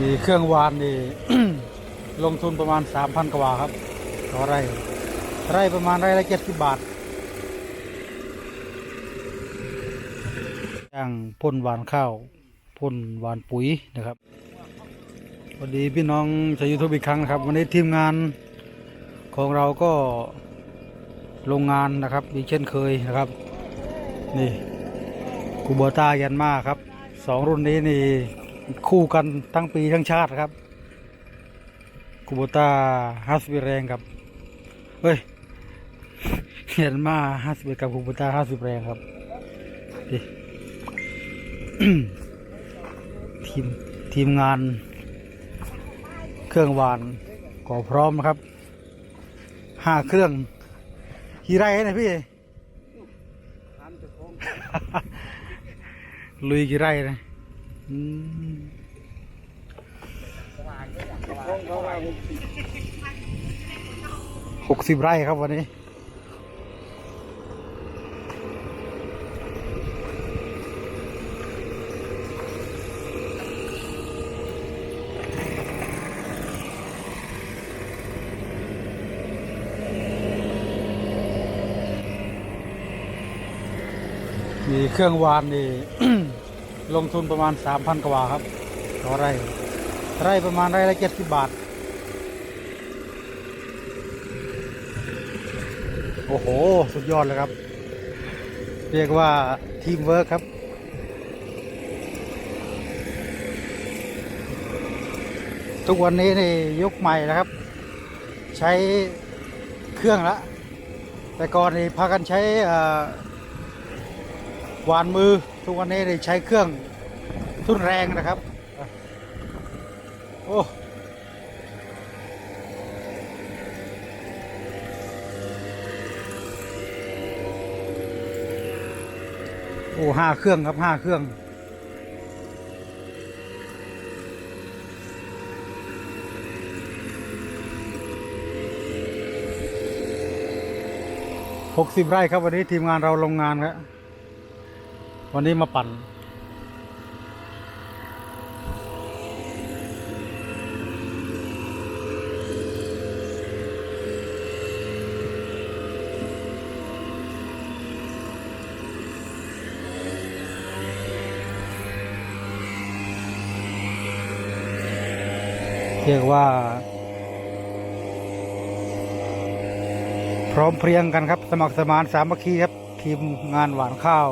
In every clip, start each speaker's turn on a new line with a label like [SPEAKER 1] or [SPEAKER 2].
[SPEAKER 1] มีเครื่องวานนี่ ลงทุนประมาณสามพันกว่าครับ ต่อไร่ ไร่ประมาณไร่ละเจ็ดสิบบาทย่างพ่นหวานข้าวพ่นหวานปุ๋ยนะครับสวัสดีพี่น้องชาวยูทูบอีกครั้งนะครับ วันนี้ทีมงานของเราก็โรงงานนะครับอีกเช่นเคยนะครับ นี่คูโบต้ายันมาครับสองรุ่นนี้นี่ คู่กันทั้งปีทั้งชาติครับคูโบตาฮัสบิแรงกับเฮ้ยยันมาฮัสบิกับคูโบต้าฮัสบิแรงครับทีมทีมงานเครื่องหวานก็พร้อมนะครับห้าเครื่องกี่ไร่นะพี่ลุยกี่ไร่นะอืม หกสิบไร่ครับวันนี้ มีเครื่องวานนี่ ลงทุนประมาณสามพันกว่าครับต่อไร่ไร่ประมาณไร่ละเจ็ดสิบบาท โอ้โห สุดยอดเลยครับ เรียกว่าทีมเวิร์คครับทุกวันนี้นี่ยกใหม่นะครับ ใช้เครื่องละ แต่ก่อนนี่พากันใช้อ่อ หวานมือทุกวันนี้ได้ใช้เครื่องทุนแรงนะครับ โอ้โอ้ห้าเครื่องครับห้าเครื่อง หกสิบไร่ครับวันนี้ทีมงานเราลงงานครับ วันนี้มาปั่น เรียกว่า พร้อมเพรียงกันครับ สมัครสมานสามัคคีครับ ทีมงานหวานข้าว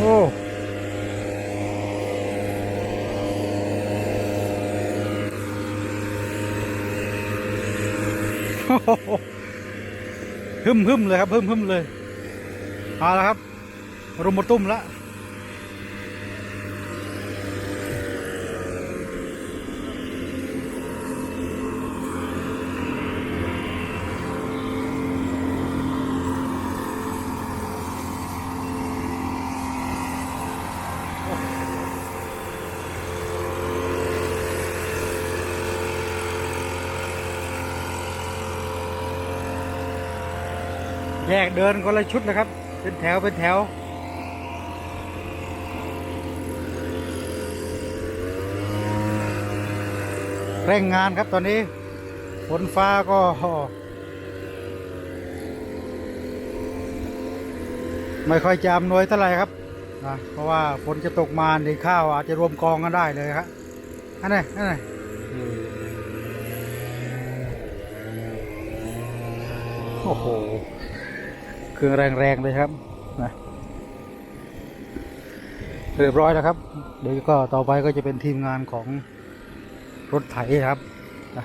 [SPEAKER 1] โอ้ฮึมฮึมเลยครับฮึมฮึมเลยเอาละครับรุมมาตุ้มแล้ว แยกเดินคนละชุดนะครับ เป็นแถวเป็นแถวเร่งงานครับตอนนี้ฝนฟ้าก็ไม่ค่อยจะอำนวยเท่าไหร่ครับนะเพราะว่าฝนจะตกมาในข้าวอาจจะรวมกองกันได้เลยครับอันไหนอันไหนโอ้โห เครื่องแรงๆเลยครับนะเรียบร้อยแล้วครับ เดี๋ยวก็ต่อไปก็จะเป็นทีมงานของรถไถครับนะ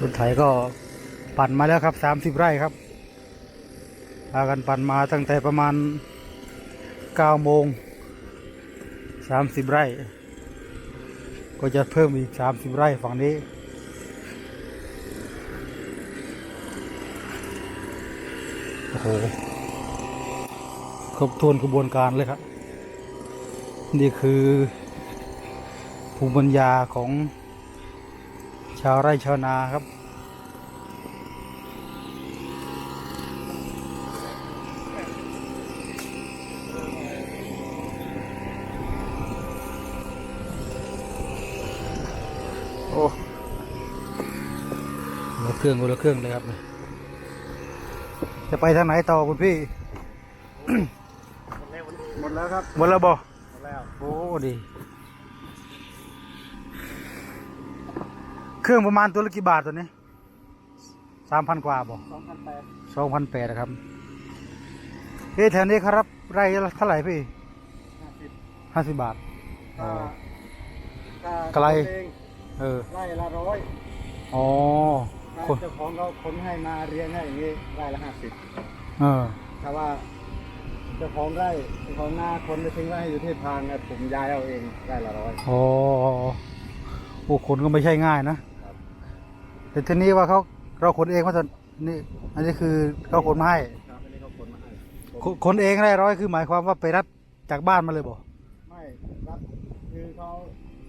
[SPEAKER 1] รถไถก็ปั่นมาแล้วครับสามสิบไร่ครับพากันปั่นมาตั้งแต่ประมาณเก้าโมงสามสิบไร่ ก็จะเพิ่มอีกสามสิบไร่ฝั่งนี้ โอ้โห ครบถ้วนกระบวนการเลยครับ นี่คือภูมิปัญญาของชาวไร่ชาวนาครับ โอ้ละเครื่องคนละเครื่องเลยครับ จะไปทางไหนต่อคุณพี่
[SPEAKER 2] หมดแล้วครับ
[SPEAKER 1] หมดแล้วบอ
[SPEAKER 2] หมดแล้ว
[SPEAKER 1] โอ้ดี เครื่องประมาณตัวละกี่บาทตัวนี้สามพันกว่าบอ
[SPEAKER 2] สองพันแปด
[SPEAKER 1] สองพันแปดนะครับเฮ้แถวนี้ครับไร่เท่าไหร่พี่
[SPEAKER 2] ห้าสิบ
[SPEAKER 1] ห้าสิบบาท ไกล
[SPEAKER 2] เอง
[SPEAKER 1] เออ
[SPEAKER 2] ไร่ละร้อย
[SPEAKER 1] อ๋อ
[SPEAKER 2] ถ้า
[SPEAKER 1] คน
[SPEAKER 2] เจ้าของเขาคนให้มาเรียงให้อย่างนี้ไร่ละห้าสิบ
[SPEAKER 1] เออ
[SPEAKER 2] ถ้าว่าเจ้าของไร่เจ้าของนาคนไปทิ้งไว้ให้อยู่ที่ทางเนี่ยผมย้ายเอาเองไร่ละร้อย
[SPEAKER 1] อ๋อโอ้ขนก็ไม่ใช่ง่ายนะ
[SPEAKER 2] ครับ
[SPEAKER 1] แต่ทีนี้ว่าเขาเราขนเองว่าจะนี่อันนี้คือเขาขนมาให้
[SPEAKER 2] ครับอันนี้เขาคนมาให้ผม
[SPEAKER 1] ขขนเองได้ร้อยคือหมายความว่าไปรับจากบ้านมาเลยบ่
[SPEAKER 2] ไม่รับคือเขา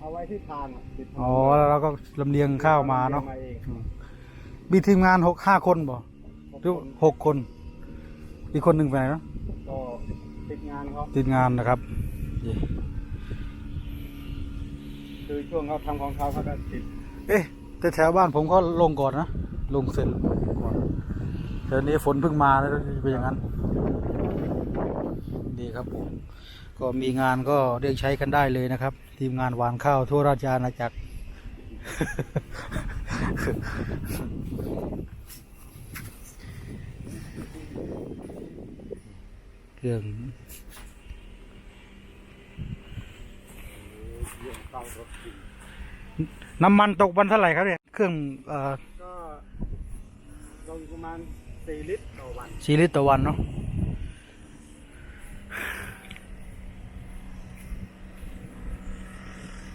[SPEAKER 2] เอาไว้ที่ทางะติดทาง
[SPEAKER 1] อ๋อแล้วเราก็ลำเลียงข้าวมาเนาะ
[SPEAKER 2] รียงเอง
[SPEAKER 1] อืมมีทีมงานหกห้าคนบ่
[SPEAKER 2] หก
[SPEAKER 1] หรือ
[SPEAKER 2] คน
[SPEAKER 1] หกคน อีกคนหนึ่งไปไหนเนาะ
[SPEAKER 2] ก็ติดงานเขา
[SPEAKER 1] ทีมงานนะครับนี่
[SPEAKER 2] คือช่วงเขาทำของเขาเขาก็ติด
[SPEAKER 1] เอ๊ะแต่แถวบ้านผมก็ลงก่อนนะลงเสร็จก่อนแต่นี้ฝนเพิ่งมาแล้วเป็นอย่างนั้น ดีครับผม ก็มีงานก็เรียกใช้กันได้เลยนะครับ ทีมงานหวานข้าวทั่วราชอาณาจักรเครื่อง
[SPEAKER 2] เรื่องเข้ารถติด
[SPEAKER 1] น้ำมันตกวันเท่าไหร่ครับเนี่ย เครื่องเอ่อ
[SPEAKER 2] ก็ลงประมาณสี่ลิตรต่อวัน
[SPEAKER 1] สี่ลิตรต่อวันเนาะ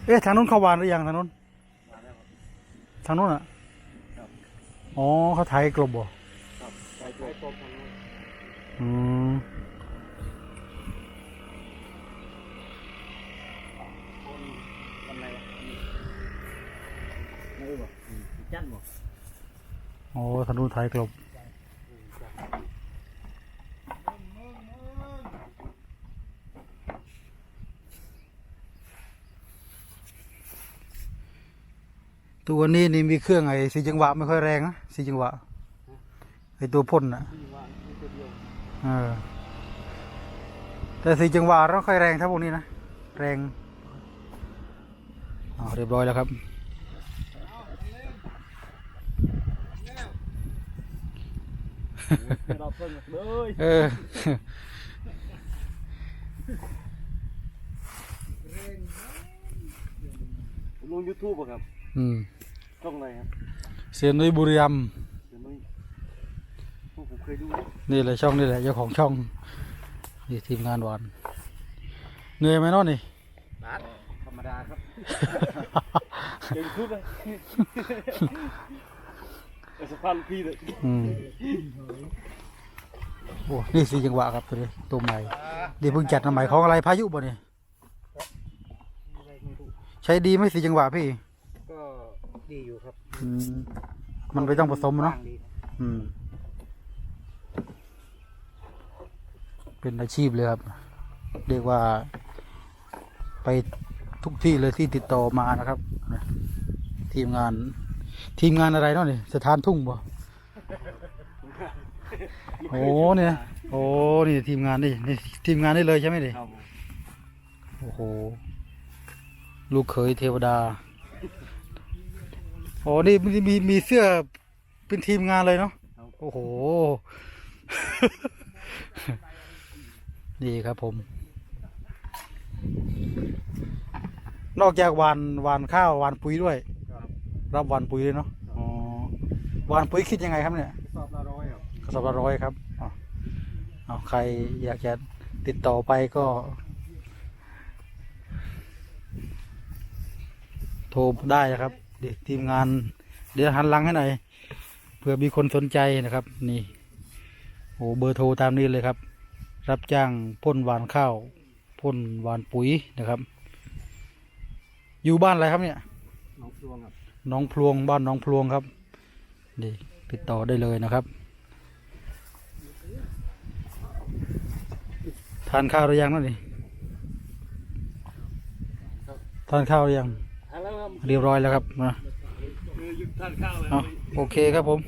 [SPEAKER 1] เอ๊ะทางนู้นเขาหวานหรือยังทางนู้น
[SPEAKER 2] มาแล้วครับ
[SPEAKER 1] ทางนู้นอะ
[SPEAKER 2] ครับ
[SPEAKER 1] อ๋อเขาไทยกลบบ่
[SPEAKER 2] ครับไปไปครบทั้งนั้น
[SPEAKER 1] อืม
[SPEAKER 2] คนวันไหนไม่รู้บ่จันบ่
[SPEAKER 1] โอ้ทางนู้นไทยกลบ ตัวนี้นี่มีเครื่องไอ้สีจังหวะไม่ค่อยแรงนะสีจังหวะไอ้ตัวพ่นน่ะ
[SPEAKER 2] ที่ว่ามีตัวเดียว
[SPEAKER 1] เออแต่สีจังหวะเราค่อยแรงเท่าพวกนี้นะแรงอ๋อเรียบร้อยแล้วครับ
[SPEAKER 2] เราเพิ่งเลย
[SPEAKER 1] เออ
[SPEAKER 2] ลงยูทูบป่ะครับ
[SPEAKER 1] อืม
[SPEAKER 2] ช่องอะไรครับ
[SPEAKER 1] เสียนุ้ยบุรีรัมย์
[SPEAKER 2] เดี๋ยวไม่พวกผมเคยดู
[SPEAKER 1] นี่แหละช่องนี่แหละเจ้าของช่องนี่ทีมงานหวานเหนื่อยไหมเน้อนี่
[SPEAKER 2] นัดธรรมดาครับเก่งทุกเลยไอ้สะพานพี่เลย
[SPEAKER 1] อืมโอ้นี่สีจังหวะครับตัวนี้ตัวใหม่ดีเพิ่งจัดมาใหม่ของอะไรพายุบ่เนี่ยใช้ดีไหมสีจังหวะพี่
[SPEAKER 2] ก็ ดีอยู่ครับ
[SPEAKER 1] อืมมันไปต้องผสมเนาะ
[SPEAKER 2] ดี
[SPEAKER 1] อืม เป็นอาชีพเลยครับ เรียกว่า ไปทุกที่เลยที่ติดต่อมานะครับนะทีมงาน ทีมงานอะไรเนาะนี่สถานทุ่งบ่โอ้เนี่ยโอ้นี่ทีมงานนี่นี่ทีมงานนี่เลยใช่ไหมนี่
[SPEAKER 2] ครับผม
[SPEAKER 1] โอ้โห ลูกเขยเทวดา โอ้นี่มีมีมีเสื้อเป็นทีมงานเลยเนาะโอ้โหนี่ครับผม นอกจากหวานหวานข้าวหวานปุ๋ยด้วย
[SPEAKER 2] ครับ
[SPEAKER 1] รับหวานปุ๋ยเลยเนาะอ๋อหวานปุ๋ยคิดยังไงครับเนี่ย
[SPEAKER 2] สอบละร้อยครับ
[SPEAKER 1] กระสอบละร้อยครับเอาเอาใครอยากจะติดต่อไปก็ โทรได้นะครับ เดี๋ยวทีมงาน เดี๋ยวหันหลังให้หน่อยเผื่อมีคนสนใจนะครับ นี่โอ้เบอร์โทรตามนี้เลยครับ รับจ้างพ่นหวานข้าวพ่นหวานปุ๋ยนะครับ อยู่บ้านอะไรครับเนี่ย
[SPEAKER 2] น้องพลวงครับ
[SPEAKER 1] หน้องพลวงบ้านหน้องพลวงครับนี่ติดต่อได้เลยนะครับ ทานข้าวหรือยังนั่นนี่ทานข้าวหรือยัง
[SPEAKER 2] แล้วครับ
[SPEAKER 1] เรียบร้อยแล้วครับนะ
[SPEAKER 2] หยุดทานข้าวแล้ว
[SPEAKER 1] เอาโอเคครับผม